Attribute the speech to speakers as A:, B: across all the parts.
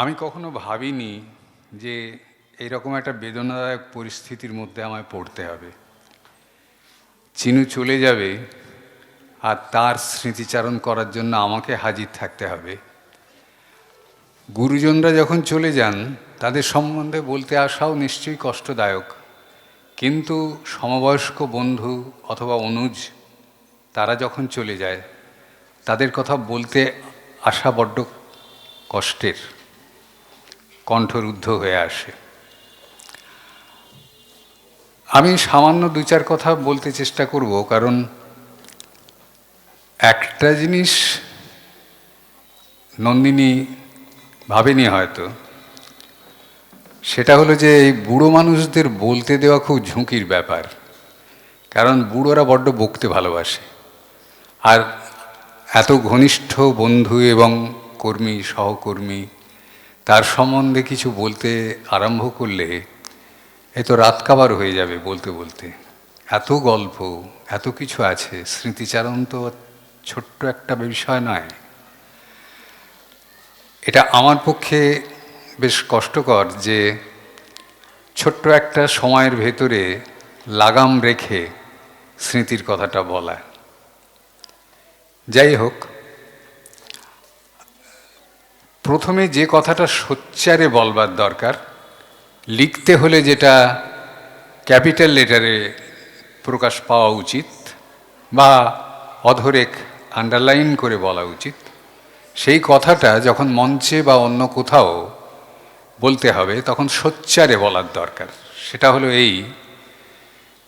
A: আমি কখনো ভাবিনি যে এইরকম একটা বেদনাদায়ক পরিস্থিতির মধ্যে আমায় পড়তে হবে। চিনু চলে যাবে আর তার স্মৃতিচারণ করার জন্য আমাকে হাজির থাকতে হবে। গুরুজনরা যখন চলে যান, তাদের সম্বন্ধে বলতে আসাও নিশ্চয়ই কষ্টদায়ক। কিন্তু সমবয়স্ক বন্ধু অথবা অনুজ, তারা যখন চলে যায়, তাদের কথা বলতে আসা বড্ড কষ্টের। কণ্ঠরুদ্ধ হয়ে আসে। আমি সামান্য দু চার কথা বলতে চেষ্টা করব, কারণ একটা জিনিস নন্দিনী ভাবেনি হয়তো। সেটা হলো যে এই বুড়ো মানুষদের বলতে দেওয়া খুব ঝুঁকির ব্যাপার, কারণ বুড়োরা বড্ড বকতে ভালোবাসে। আর এত ঘনিষ্ঠ বন্ধু এবং কর্মী, সহকর্মী তার সম্বন্ধে কিছু বলতে আরম্ভ করলে এ তো রাত কাবার হয়ে যাবে বলতে বলতে। এত গল্প, এত কিছু আছে, স্মৃতিচারণ তো ছোট্ট একটা বিষয় নয়। এটা আমার পক্ষে বেশ কষ্টকর যে ছোট্ট একটা সময়ের ভেতরে লাগাম রেখে স্মৃতির কথাটা বলা। যাই হোক প্রথমে যে কথাটা সোচ্চারে বলবার দরকার, লিখতে হলে যেটা ক্যাপিটাল লেটারে প্রকাশ পাওয়া উচিত বা অধরেক আন্ডারলাইন করে বলা উচিত, সেই কথাটা যখন মঞ্চে বা অন্য কোথাও বলতে হবে, তখন সোচ্চারে বলার দরকার। সেটা হলো এই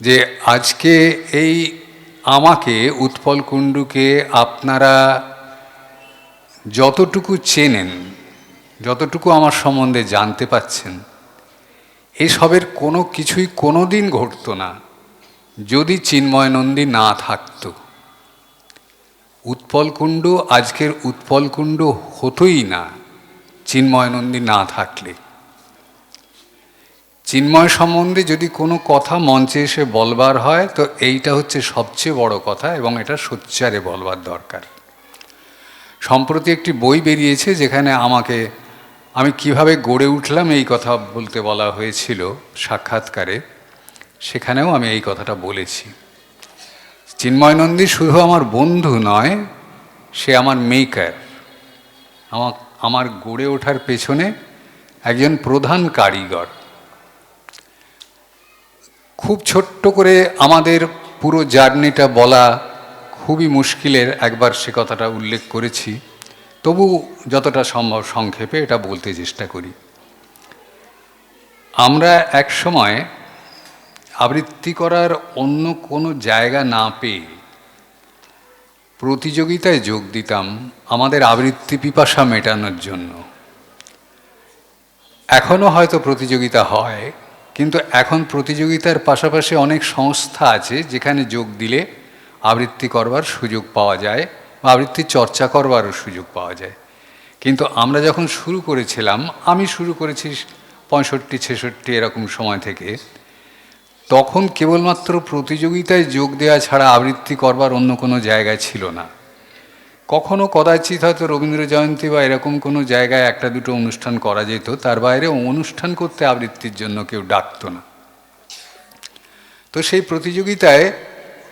A: যে আজকে এই আমাকে উৎপল কুণ্ডুকে আপনারা যতটুকু চেনেন, যতটুকু আমার সম্বন্ধে জানতে পাচ্ছেন, এসবের কোনো কিছুই কোনো দিন ঘটতো না, যদি চিন্ময় নন্দী না থাকত। উৎপল কুণ্ড আজকের উৎপল কুণ্ড হতোই না চিন্ময় নন্দী না থাকলে। চিন্ময় সম্বন্ধে যদি কোনো কথা মঞ্চে এসে বলবার হয়, তো এইটা হচ্ছে সবচেয়ে বড় কথা এবং এটা সোচ্চারে বলবার দরকার। সম্প্রতি একটি বই বেরিয়েছে যেখানে আমাকে, আমি কীভাবে গড়ে উঠলাম এই কথা বলতে বলা হয়েছিল সাক্ষাৎকারে, সেখানেও আমি এই কথাটা বলেছি। চিন্ময় নন্দী শুধু আমার বন্ধু নয়, সে আমার মেকার আমার আমার গড়ে ওঠার পেছনে একজন প্রধান কারিগর। খুব ছোট্ট করে আমাদের পুরো জার্নিটা বলা খুবই মুশকিলের একবার সে কথাটা উল্লেখ করেছি। তবু যতটা সম্ভব সংক্ষেপে এটা বলতে চেষ্টা করি। আমরা এক সময় আবৃত্তি করার অন্য কোনো জায়গা না পেয়ে প্রতিযোগিতায় যোগ দিতাম আমাদের আবৃত্তি পিপাসা মেটানোর জন্য। এখনও হয়তো প্রতিযোগিতা হয়, কিন্তু এখন প্রতিযোগিতার পাশাপাশি অনেক সংস্থা আছে যেখানে যোগ দিলে আবৃত্তি করবার সুযোগ পাওয়া যায় বা আবৃত্তি চর্চা করবারও সুযোগ পাওয়া যায়। কিন্তু আমরা যখন শুরু করেছিলাম, আমি শুরু করেছি পঁয়ষট্টি, ছেষট্টি এরকম সময় থেকে, তখন কেবলমাত্র প্রতিযোগিতায় যোগ দেওয়া ছাড়া আবৃত্তি করবার অন্য কোনো জায়গায় ছিল না। কখনো কদাচিৎ হয়তো রবীন্দ্র জয়ন্তী বা এরকম কোনো জায়গায় একটা দুটো অনুষ্ঠান করা যেত, তার বাইরে অনুষ্ঠান করতে আবৃত্তির জন্য কেউ ডাকতো না। তো সেই প্রতিযোগিতায়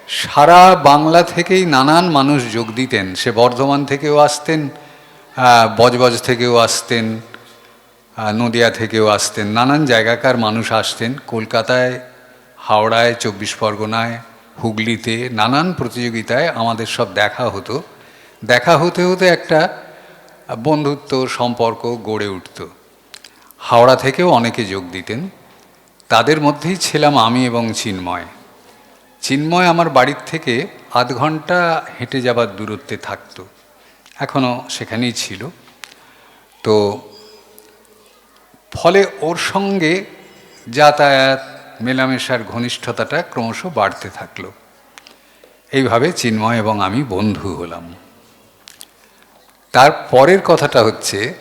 A: সারা বাংলা থেকেই নানান মানুষ যোগ দিতেন। সে বর্ধমান থেকেও আসতেন বজবজ থেকেও আসতেন নদিয়া থেকেও আসতেন, নানান জায়গাকার মানুষ আসতেন। কলকাতায়, হাওড়ায়, চব্বিশ পরগনায়, হুগলিতে নানান প্রতিযোগিতায় আমাদের সব দেখা হতো। দেখা হতে হতে একটা বন্ধুত্ব, সম্পর্ক গড়ে উঠত। হাওড়া থেকেও অনেকে যোগ দিতেন। তাদের মধ্যেই ছিলাম আমি এবং চিন্ময়। চিন্ময় আমার বাড়ির থেকে আধ ঘণ্টা হেঁটে যাবার দূরত্বে থাকতো। এখনও সেখানেই ছিল। তো ফলে ওর সঙ্গে যাতায়াত, মেলামেশার ঘনিষ্ঠতাটা ক্রমশ বাড়তে থাকল। এইভাবে চিন্ময় এবং আমি বন্ধু হলাম। তার পরের কথাটা হচ্ছে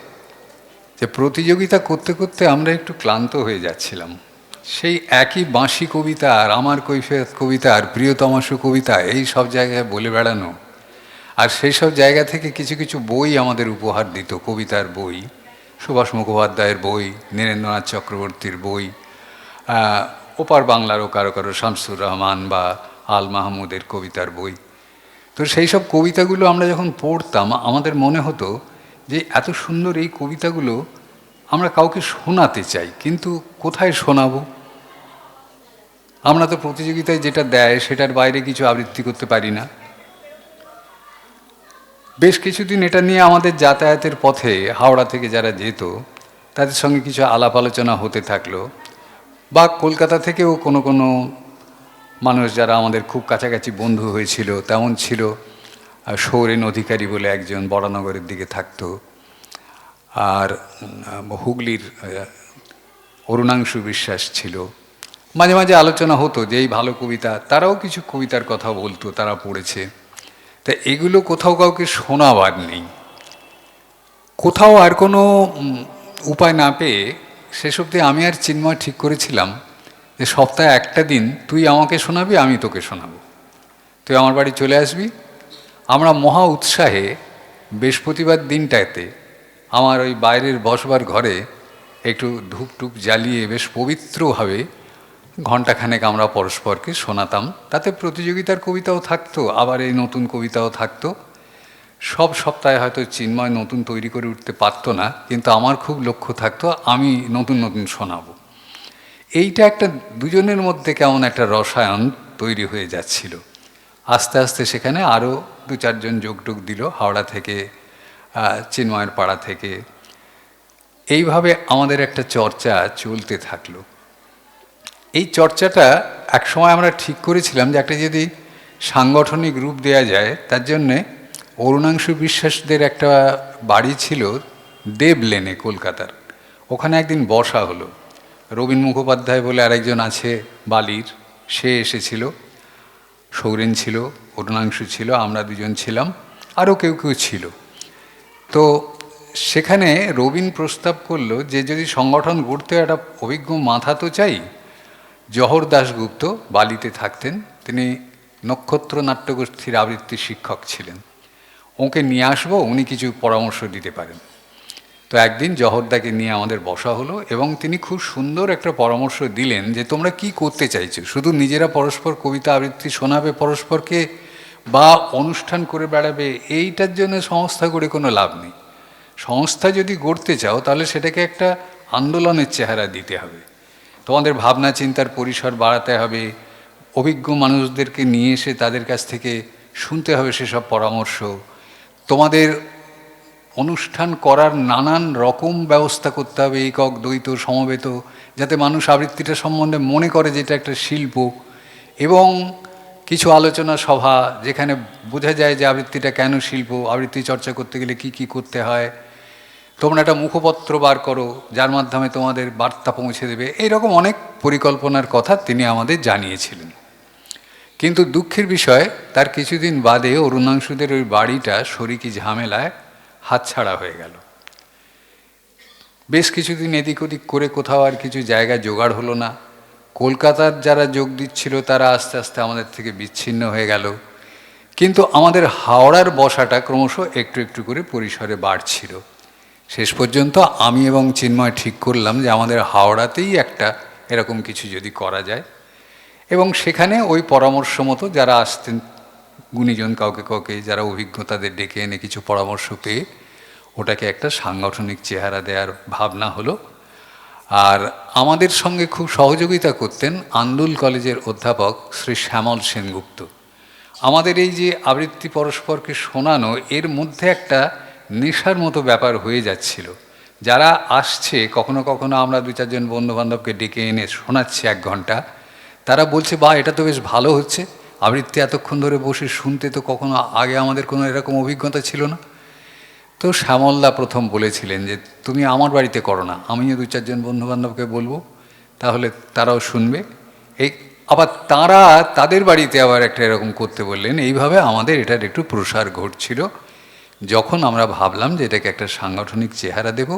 A: যে, প্রতিযোগিতা করতে করতে আমরা একটু ক্লান্ত হয়ে যাচ্ছিলাম। সেই একই বাঁশি কবিতা আর আমার কৈফিয়ত কবিতা আর প্রিয়তমাশু কবিতা, এই সব জায়গায় বলে বেড়ানো। আর সেই সব জায়গা থেকে কিছু কিছু বই আমাদের উপহার দিত, কবিতার বই, সুভাষ মুখোপাধ্যায়ের বই, নীরেন্দ্রনাথ চক্রবর্তীর বই ওপার বাংলারও কারও কারও শামসুর রহমান বা আল মাহমুদের কবিতার বই। তো সেই সব কবিতাগুলো আমরা যখন পড়তাম, আমাদের মনে হতো যে এত সুন্দর এই কবিতাগুলো আমরা কাউকে শোনাতে চাই, কিন্তু কোথায় শোনাবো? আমরা তো প্রতিযোগিতায় যেটা দেয়, সেটার বাইরে কিছু আবৃত্তি করতে পারি না। বেশ কিছুদিন এটা নিয়ে আমাদের যাতায়াতের পথে হাওড়া থেকে যারা যেত, তাদের সঙ্গে কিছু আলাপ আলোচনা হতে থাকল বা কলকাতা থেকেও কোনো কোনো মানুষ যারা আমাদের খুব কাছাকাছি বন্ধু হয়েছিল, তেমন ছিল সৌরেন অধিকারী বলে একজন বরানগরের দিকে থাকতো আর হুগলির অরুণাংশু বিশ্বাস ছিল। মাঝে মাঝে আলোচনা হতো যে এই ভালো কবিতা, তারাও কিছু কবিতার কথা বলতো, তারা পড়েছে। তা এগুলো কোথাও কাউকে শোনাবার নেই। কোথাও আর কোনো উপায় না পেয়ে শেষ অবধি আমি আর চিন্ময় ঠিক করেছিলাম যে সপ্তাহে একটা দিন তুই আমাকে শোনাবি, আমি তোকে শোনাবো। তুই আমার বাড়ি চলে আসবি। আমরা মহা উৎসাহে বৃহস্পতিবার দিনটাতে আমার ওই বাইরের বসবার ঘরে একটু ধূপ টুপ জ্বালিয়ে বেশ পবিত্রভাবে ঘণ্টাখানেক আমরা পরস্পরকে শোনাতাম। তাতে প্রতিযোগিতার কবিতাও থাকতো, আবার এই নতুন কবিতাও থাকতো। সব সপ্তাহে হয়তো চিন্ময় নতুন তৈরি করে উঠতে পারতো না, কিন্তু আমার খুব লক্ষ্য থাকতো, আমি নতুন নতুন শোনাবো। এইটা একটা দুজনের মধ্যে কেমন একটা রসায়ন তৈরি হয়ে যাচ্ছিল। আস্তে আস্তে সেখানে আরও দু চারজন যোগটোগ দিল, হাওড়া থেকে চিন্ময়ের পাড়া থেকে। এইভাবে আমাদের একটা চর্চা চলতে থাকল। এই চর্চাটা একসময় আমরা ঠিক করেছিলাম যে একটা যদি সাংগঠনিক রূপ দেয়া যায়, তার জন্যে অরুণাংশু বিশ্বাসদের একটা বাড়ি ছিল দেব লেনে কলকাতার। ওখানে একদিন বসা হলো। রবীন মুখোপাধ্যায় বলে আরেকজন আছে বালির, সে এসেছিল। সৌরেন ছিল, অরুণাংশু ছিল, আমরা দুজন ছিলাম, আরও কেউ কেউ ছিল। তো সেখানে রবীন প্রস্তাব করল যে যদি সংগঠন গড়তে একটা অভিজ্ঞ মাথা তো চাই জহর দাশগুপ্ত বালিতে থাকতেন। তিনি নক্ষত্র নাট্যগোষ্ঠীর আবৃত্তি শিক্ষক ছিলেন। ওকে নিয়ে আসব, উনি কিছু পরামর্শ দিতে পারেন। তো একদিন জহরদাকে নিয়ে আমাদের বসা হলো এবং তিনি খুব সুন্দর একটা পরামর্শ দিলেন যে, তোমরা কি করতে চাইছো? শুধু নিজেরা পরস্পর কবিতা আবৃত্তি শোনাবে পরস্পরকে বা অনুষ্ঠান করে বেড়াবে? এইটার জন্য সংস্থা করে কোনো লাভ নেই। সংস্থা যদি গড়তে চাও, তাহলে সেটাকে একটা আন্দোলনের চেহারা দিতে হবে। তোমাদের ভাবনা চিন্তার পরিসর বাড়াতে হবে, অভিজ্ঞ মানুষদেরকে নিয়ে এসে তাদের কাছ থেকে শুনতে হবে সেসব পরামর্শ। তোমাদের অনুষ্ঠান করার নানান রকম ব্যবস্থা করতে হবে, একক, দ্বৈত, সমবেত, যাতে মানুষ আবৃত্তিটা সম্বন্ধে মনে করে যে এটা একটা শিল্প। এবং কিছু আলোচনা সভা যেখানে বোঝা যায় যে আবৃত্তিটা কেন শিল্প, আবৃত্তি চর্চা করতে গেলে কি কি করতে হয়। তোমরা একটা মুখপত্র বার করো, যার মাধ্যমে তোমাদের বার্তা পৌঁছে দেবে। এইরকম অনেক পরিকল্পনার কথা তিনি আমাদের জানিয়েছিলেন। কিন্তু দুঃখের বিষয়, তার কিছুদিন বাদে অরুণাংশুদের ওই বাড়িটা শরিকি ঝামেলায় হাতছাড়া হয়ে গেল। বেশ কিছুদিন এদিক ওদিক করে কোথাও আর কিছু জায়গা জোগাড় হলো না। কলকাতার যারা যোগ দিচ্ছিল, তারা আস্তে আস্তে আমাদের থেকে বিচ্ছিন্ন হয়ে গেল। কিন্তু আমাদের হাওড়ার বসাটা ক্রমশ একটু একটু করে পরিসরে বাড়ছিল। শেষ পর্যন্ত আমি এবং চিন্ময় ঠিক করলাম যে আমাদের হাওড়াতেই একটা এরকম কিছু যদি করা যায়। এবং সেখানে ওই পরামর্শ মতো যারা আসতেন, গুণীজন কাউকে কাউকে, যারা অভিজ্ঞতাদের ডেকে এনে কিছু পরামর্শ পেয়ে ওটাকে একটা সাংগঠনিক চেহারা দেওয়ার ভাবনা হলো। আর আমাদের সঙ্গে খুব সহযোগিতা করতেন আন্দুল কলেজের অধ্যাপক শ্রী শ্যামল সেনগুপ্ত। আমাদের এই যে আবৃত্তি পরস্পরকে শোনানো, এর মধ্যে একটা নেশার মতো ব্যাপার হয়ে যাচ্ছিল। যারা আসছে, কখনো কখনো আমরা দু চারজন বন্ধুবান্ধবকে ডেকে এনে শোনাচ্ছি এক ঘণ্টা। তারা বলছে বা এটা তো বেশ ভালো হচ্ছে। আবৃত্তি এতক্ষণ ধরে বসে শুনতে তো কখনো আগে আমাদের কোনো এরকম অভিজ্ঞতা ছিল না। তো শ্যামলদা প্রথম বলেছিলেন যে, তুমি আমার বাড়িতে করো না, আমিও দু চারজন বন্ধুবান্ধবকে বলব, তাহলে তারাও শুনবে। এই, আবার তারা তাদের বাড়িতে আবার একটা এরকম করতে বললেন, এইভাবে আমাদের এটার একটু প্রসার ঘটছিল। যখন আমরা ভাবলাম যে এটাকে একটা সাংগঠনিক চেহারা দেব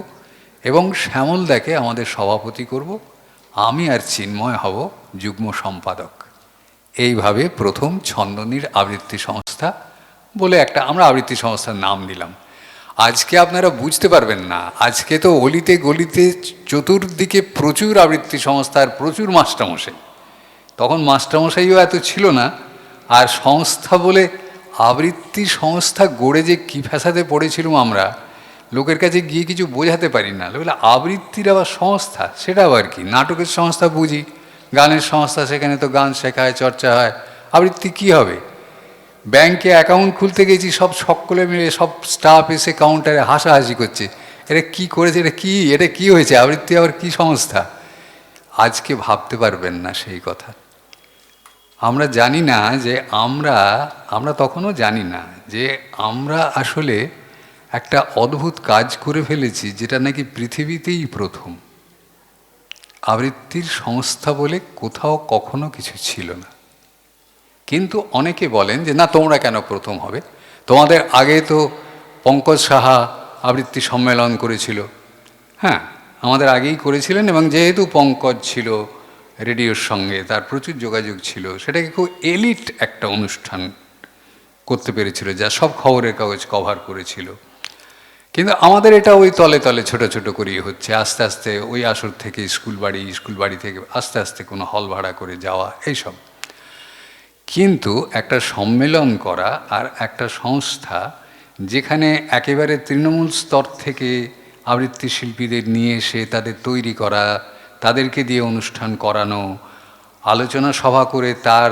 A: এবং শ্যামলদাকে আমাদের সভাপতি করব, আমি আর চিন্ময় হব যুগ্ম সম্পাদক। এইভাবে প্রথম ছন্দনীর আবৃত্তি সংস্থা বলে একটা আমরা আবৃত্তি সংস্থার নাম দিলাম। আজকে আপনারা বুঝতে পারবেন না, আজকে তো অলিতে গলিতে চতুর্দিকে প্রচুর আবৃত্তি সংস্থার প্রচুর মাস্টারমশাই। তখন মাস্টারমশাইও এত ছিল না, আর সংস্থা বলে আবৃত্তি সংস্থা গড়ে যে কী ফ্যাসাদে পড়েছিলাম আমরা, লোকের কাছে গিয়ে কিছু বোঝাতে পারি না। বলে, আবৃত্তির আবার সংস্থা? সেটা আবার কি? নাটকের সংস্থা বুঝি, গানের সংস্থা, সেখানে তো গান শেখায়, চর্চা হয়। আবৃত্তি কি হবে? ব্যাংকে অ্যাকাউন্ট খুলতে গেছি, সব সকলে মিলে, সব স্টাফ এসে কাউন্টারে হাসাহাসি করছে। এটা কি করেছে? এটা কি? এটা কি হয়েছে? আবৃত্তি আবার কি সংস্থা? আজকে ভাবতে পারবেন না সেই কথা। আমরা জানি না যে আমরা আমরা তখনও জানি না যে আমরা আসলে একটা অদ্ভুত কাজ করে ফেলেছি যেটা নাকি পৃথিবীতেই প্রথম। আবৃত্তির সংস্থা বলে কোথাও কখনো কিছু ছিল না। কিন্তু অনেকে বলেন যে, না, তোমরা কেন প্রথম হবে? তোমাদের আগে তো পঙ্কজ সাহা আবৃত্তি সম্মেলন করেছিল। হ্যাঁ আমাদের আগেই করেছিলেন এবং যেহেতু পঙ্কজ ছিল রেডিওর সঙ্গে তার প্রচুর যোগাযোগ ছিল, সেটাকে খুব এলিট একটা অনুষ্ঠান করতে পেরেছিল, যা সব খবরের কাগজ কভার করেছিল। কিন্তু আমাদের এটা ওই তলে তলে ছোট ছোট করিয়ে হচ্ছে, আস্তে আস্তে ওই আসর থেকে স্কুল বাড়ি স্কুল বাড়ি থেকে আস্তে আস্তে কোনো হল ভাড়া করে যাওয়া, এইসব। কিন্তু একটা সম্মেলন করা আর একটা সংস্থা যেখানে একেবারে তৃণমূল স্তর থেকে আবৃত্তি শিল্পীদের নিয়ে এসে তাদের তৈরি করা তাদেরকে দিয়ে অনুষ্ঠান করানো, আলোচনা সভা করে তার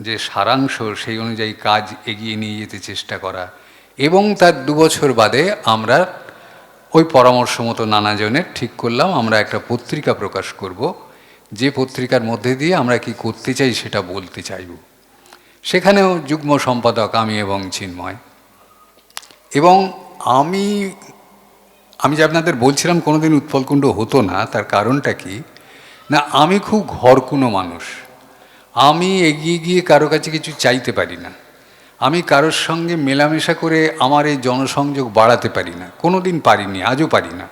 A: যে সারাংশ সেই অনুযায়ী কাজ এগিয়ে নিয়ে যেতে চেষ্টা করা এবং তার দু বছর বাদে আমরা ওই পরামর্শ মতো নানাজনের ঠিক করলাম, আমরা একটা পত্রিকা প্রকাশ করব। যে পত্রিকার মধ্যে দিয়ে আমরা কি করতে চাই সেটা বলতে চাইব। সেখানেও যুগ্ম সম্পাদক আমি এবং চিন্ময়। এবং আমি আমি যে আপনাদের বলছিলাম কোনোদিন উৎপলকুণ্ড হতো না, তার কারণটা কি? না, আমি খুব ঘরকুনো মানুষ। আমি এগিয়ে গিয়ে কারও কাছে কিছু চাইতে পারি না। আমি কারোর সঙ্গে মেলামেশা করে আমার এই জনসংযোগ বাড়াতে পারি না। কোনো দিন পারিনি, আজও পারি না।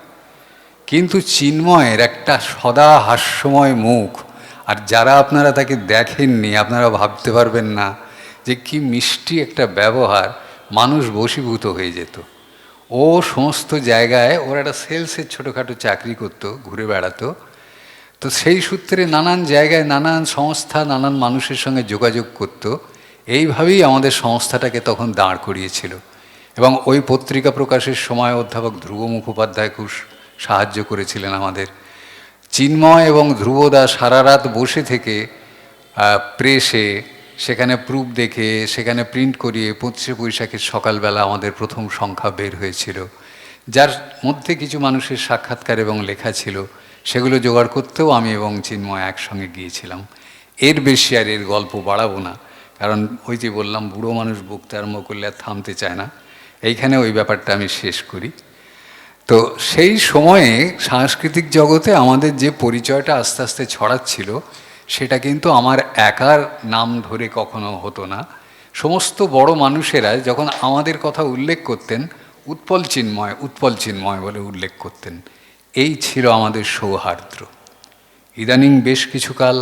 A: কিন্তু চিন্ময়ের একটা সদা হাস্যময় মুখ, আর যারা আপনারা তাকে দেখেননি, আপনারা ভাবতে পারবেন না যে কি মিষ্টি একটা ব্যবহার মানুষ বশীভূত হয়ে যেত। ও সমস্ত জায়গায় ওর একটা সেলসের ছোটোখাটো চাকরি করতো, ঘুরে বেড়াতো। তো সেই সূত্রে নানান জায়গায় নানান সংস্থা, নানান মানুষের সঙ্গে যোগাযোগ করতো। এইভাবেই আমাদের সংস্থাটাকে তখন দাঁড় করিয়েছিল। এবং ওই পত্রিকা প্রকাশের সময় অধ্যাপক ধ্রুব মুখোপাধ্যায় খুব সাহায্য করেছিলেন আমাদের। চিন্ময় এবং ধ্রুবদা সারা রাত বসে থেকে প্রেসে সেখানে প্রুফ দেখে, সেখানে প্রিন্ট করিয়ে পঁচিশে বৈশাখের সকালবেলা আমাদের প্রথম সংখ্যা বের হয়েছিল। যার মধ্যে কিছু মানুষের সাক্ষাৎকার এবং লেখা ছিল, সেগুলো জোগাড় করতেও আমি এবং চিন্ময় একসঙ্গে গিয়েছিলাম। এর বেশি আর এর গল্প বাড়াবো না, কারণ ওই যে বললাম, বুড়ো মানুষ বকতে আরম্ভ করলে আর থামতে চায় না। এইখানে ওই ব্যাপারটা আমি শেষ করি। তো সেই সময়ে সাংস্কৃতিক জগতে আমাদের যে পরিচয়টা আস্তে আস্তে ছড়াচ্ছিল, সেটা কিন্তু আমার একার নাম ধরে কখনো হতো না। সমস্ত বড় মানুষেরা যখন আমাদের কথা উল্লেখ করতেন, উৎপল চিন্ময় উৎপল চিন্ময় বলে উল্লেখ করতেন, এই ছিল আমাদের সৌহার্দ্য ইদানিং বেশ কিছুকাল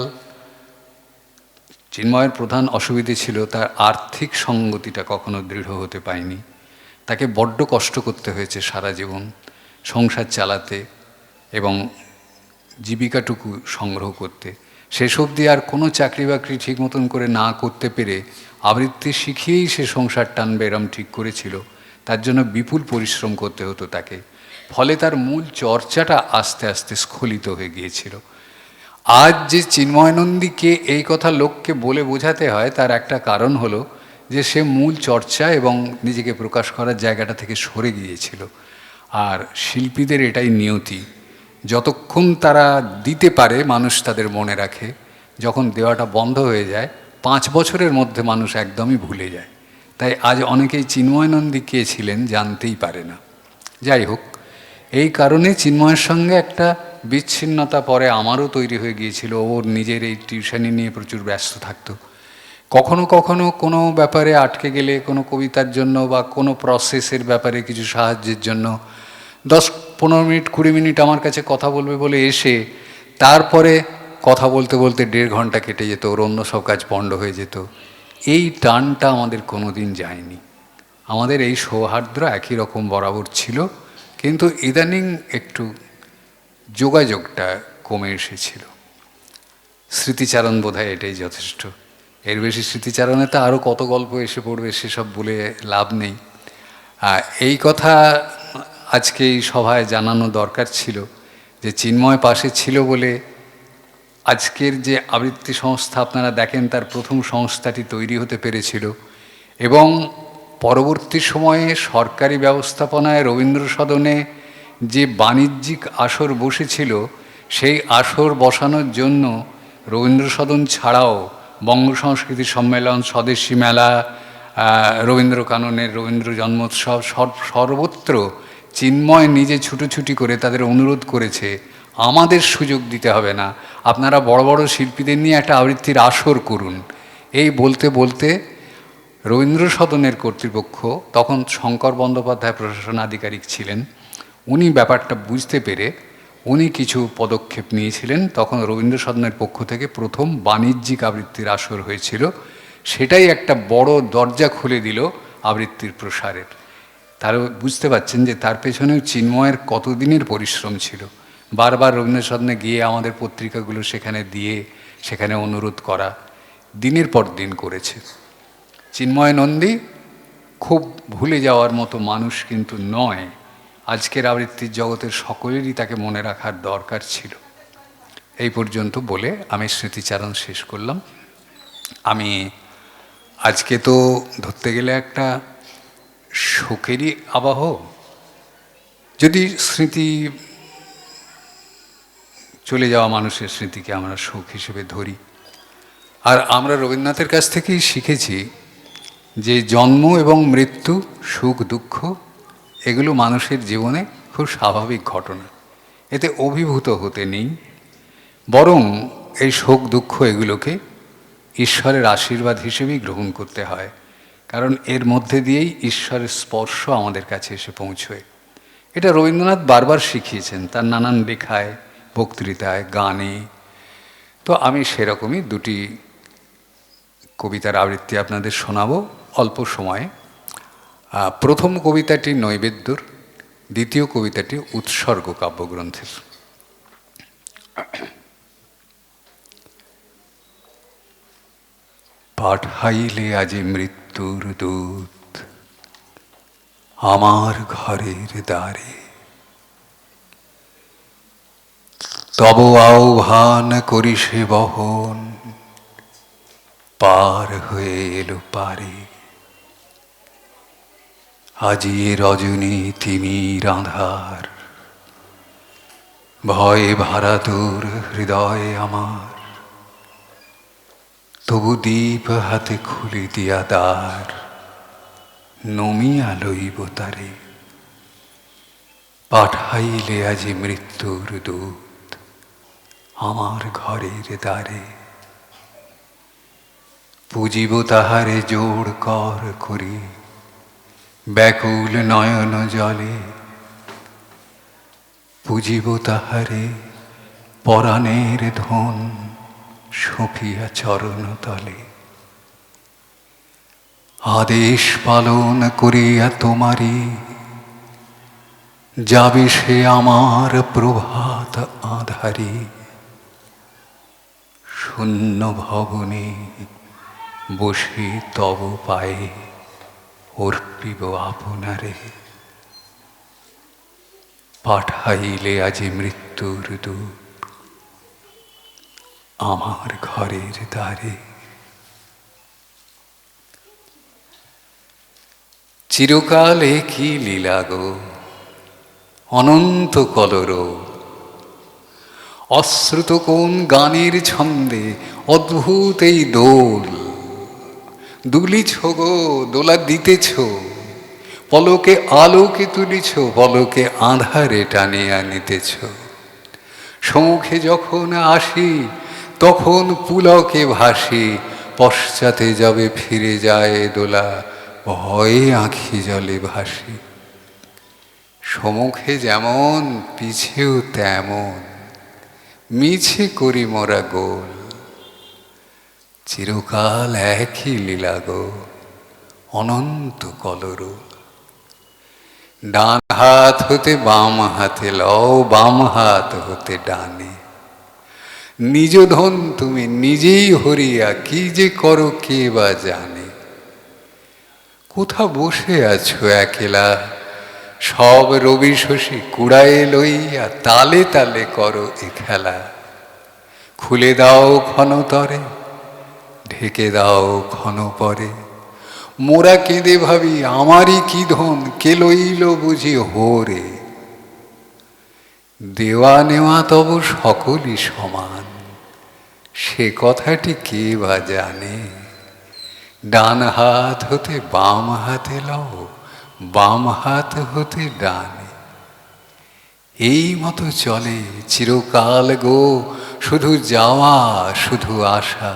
A: চিন্ময়ের প্রধান অসুবিধে ছিল তার আর্থিক সঙ্গতিটা কখনো দৃঢ় হতে পায়নি। তাকে বড্ড কষ্ট করতে হয়েছে সারা জীবন, সংসার চালাতে এবং জীবিকাটুকু সংগ্রহ করতে। শেষ অবধি আর কোনো চাকরি বাকরি ঠিক মতন করে না করতে পেরে আবৃত্তি শিখিয়েই সে সংসার টানবে এরম ঠিক করেছিল। তার জন্য বিপুল পরিশ্রম করতে হতো তাকে। ফলে তার মূল চর্চাটা আস্তে আস্তে স্খলিত হয়ে গিয়েছিল। আজ যে চিন্ময়ানন্দীকে এই কথা লোককে বলে বোঝাতে হয়, তার একটা কারণ হলো যে সে মূল চর্চা এবং নিজেকে প্রকাশ করার জায়গাটা থেকে সরে গিয়েছিল। আর শিল্পীদের এটাই নিয়তি যতক্ষণ তারা দিতে পারে, মানুষ তাদের মনে রাখে, যখন দেওয়াটা বন্ধ হয়ে যায়, পাঁচ বছরের মধ্যে মানুষ একদমই ভুলে যায়। তাই আজ অনেকেই চিন্ময়ানন্দী কে ছিলেন, জানতেই পারে না। যাই হোক, এই কারণে চিন্ময়ের সঙ্গে একটা বিচ্ছিন্নতা পরে আমারও তৈরি হয়ে গিয়েছিল। ওর নিজের এই টিউশনি নিয়ে প্রচুর ব্যস্ত থাকতো। কখনো কখনো কোনো ব্যাপারে আটকে গেলে, কোনো কবিতার জন্য বা কোনো প্রসেসের ব্যাপারে কিছু সাহায্যের জন্য দশ পনেরো মিনিট, কুড়ি মিনিট আমার কাছে কথা বলবে বলে এসে তারপরে কথা বলতে বলতে দেড় ঘণ্টা কেটে যেত, ওর অন্য সব কাজ পণ্ড হয়ে যেত। এই টানটা আমাদের কোনো দিন যায়নি। আমাদের এই সৌহার্দ্য একই রকম বরাবর ছিল, কিন্তু ইদানিং একটু যোগাযোগটা কমে এসেছিল। স্মৃতিচারণ বোধহয় এটাই যথেষ্ট। এর বেশি স্মৃতিচারণে তো আরও কত গল্প এসে পড়বে, সেসব বলে লাভ নেই। এই কথা আজকে এই সভায় জানানো দরকার ছিল যে চিন্ময় পাশে ছিল বলে আজকের যে আবৃত্তি সংস্থা আপনারা দেখেন তার প্রথম সংস্থাটি তৈরি হতে পেরেছিল এবং পরবর্তী সময়ে সরকারি ব্যবস্থাপনায় রবীন্দ্র সদনে যে বাণিজ্যিক আসর বসেছিল সেই আসর বসানোর জন্য রবীন্দ্র সদন ছাড়াও বঙ্গ সংস্কৃতি সম্মেলন স্বদেশী মেলা আহ, রবীন্দ্র কাননের রবীন্দ্র জন্মোৎসব সর্বত্র চিন্ময় নিজে ছুটোছুটি করে তাদের অনুরোধ করেছে, আমাদের সুযোগ দিতে হবে না। আপনারা বড় বড় শিল্পীদের নিয়ে একটা আবৃত্তির আসর করুন। এই বলতে বলতে রবীন্দ্র সদনের কর্তৃপক্ষ, তখন শঙ্কর বন্দ্যোপাধ্যায় প্রশাসন আধিকারিক ছিলেন, উনি ব্যাপারটা বুঝতে পেরে উনি কিছু পদক্ষেপ নিয়েছিলেন। তখন রবীন্দ্র সদনের পক্ষ থেকে প্রথম বাণিজ্যিক আবৃত্তির আসর হয়েছিল। সেটাই একটা বড় দরজা খুলে দিল আবৃত্তির প্রসারের। তার বুঝতে পাচ্ছেন যে তার পেছনেও চিন্ময়ের কতদিনের পরিশ্রম ছিল। বারবার রবীন্দ্র সদনে গিয়ে আমাদের পত্রিকাগুলো সেখানে দিয়ে, সেখানে অনুরোধ করা, দিনের পর দিন করেছে। চিন্ময় নন্দী খুব ভুলে যাওয়ার মতো মানুষ কিন্তু নয়। আজকের আবৃত্তির জগতের সকলেরই তাকে মনে রাখার দরকার ছিল। এই পর্যন্ত বলে আমি স্মৃতিচারণ শেষ করলাম। আমি আজকে তো ধরতে গেলে একটা শোকেরই আবাহ। যদি স্মৃতি চলে যাওয়া মানুষের স্মৃতিকে আমরা শোক হিসেবে ধরি। আর আমরা রবীন্দ্রনাথের কাছ থেকেই শিখেছি যে জন্ম এবং মৃত্যু, সুখ, দুঃখ, এগুলো মানুষের জীবনে খুব স্বাভাবিক ঘটনা। এতে অভিভূত হতে নেই। বরং এই শোক দুঃখ এগুলোকে ঈশ্বরের আশীর্বাদ হিসেবেই গ্রহণ করতে হয়। কারণ এর মধ্যে দিয়েই ঈশ্বরের স্পর্শ আমাদের কাছে এসে পৌঁছয়। এটা রবীন্দ্রনাথ বারবার শিখিয়েছেন, তার নানান লেখায়, বক্তৃতায়, গানে। তো আমি সেরকমই দুটি কবিতার আবৃত্তি আপনাদের শোনাবো অল্প সময়ে। প্রথম কবিতাটি নৈবেদ্যর, দ্বিতীয় কবিতাটি উৎসর্গ কাব্যগ্রন্থের। পাঠাইলে আজি মৃত্যুর দূত আমার ঘরের দ্বারে। তব আহ্বান করি সে বহন, পার হয়ে এলো পারে। আজি রজনী তিমির আধার ভয়ে ভারা তোর হৃদয় আমার। তবু দীপ হাতে খুলে দিয়া দ্বার নমিয়া লইব তারে। পাঠাইলে আজি মৃত্যুর দূত আমার ঘরের দ্বারে। পুজিব তাহারে জোড় কর করি, ব্যাকুল নয়ন জলে। পুজিব তাহারে পরাণের ধন সফিয়া চরণ তলে। আদেশ পালন করিয়া তোমারি যাবে সে আমার প্রভাত আধারে। শূন্য ভবনে বসে তব পায়ে অর্পিব আপনারে। পাঠাইলে আজি মৃত্যুর দূত আমার ঘরের দ্বারে। চিরকালে কি লীলা গো? অনন্ত কলর। অশ্রুত কোন গানের ছন্দে অদ্ভুত এই দোল? দুলিছ গো, দোলা দিতেছ। পলকে আলোকে তুলিছ, পলকে আধারে টানে আনিতেছ। সমুখে যখন আসি তখন পুলকে ভাসি, পশ্চাতে যাবে, ফিরে যায় দোলা, ভয়ে আঁখি জলে ভাসি। সমুখে যেমন, পিছেও তেমন, মিছে করি মোরা গোল। চিরকাল একই লীলা গো, অনন্ত কলরোল। ডান হাত হতে বাম হাতে লও, বাম হাত হতে ডানে। নিজ ধন তুমি নিজেই হরিয়া, কি যে করো কে বা জানে। কোথা বসে আছো একেলা? সব রবি শশী কুড়ায়ে লইয়া তালে তালে করো এ খেলা। খুলে দাও ক্ষণতরে ঢেকে দাও ক্ষণ পরে। মোরা কেঁদে ভাবি, আমারই কি ধন? কে লইল বুঝি হোরে দেওয়া নেওয়া তব সকলই সমান। সে কথাটি কে বা জানে? ডান হাত হতে বাম হাতে লও, বাম হাত হতে ডানে। এই মতো চলে চিরকাল গো, শুধু যাওয়া, শুধু আসা।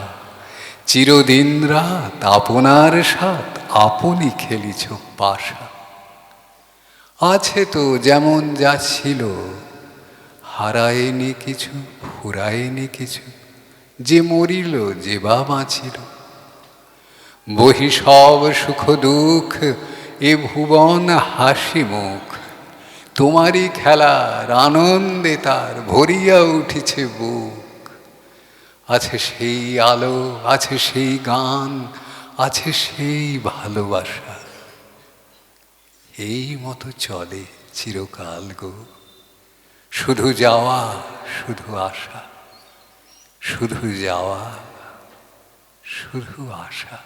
A: চিরদিন রাত আপনার সাথ আপনি খেলিছ পাশা। আছে তো যেমন যা ছিল হারায়নি কিছু, ফুরায়নি কিছু, যে মরিল, যে বা বাঁচিল। বহি সব সুখ দুঃখ, এ ভুবন হাসি মুখ। তোমারই খেলার আনন্দে তার ভরিয়া উঠেছে বুক। আছে সেই আলো, আছে সেই গান, আছে সেই ভালোবাসা। এই মতো চলে চিরকাল গো। শুধু যাওয়া শুধু আসা শুধু যাওয়া শুধু আসা।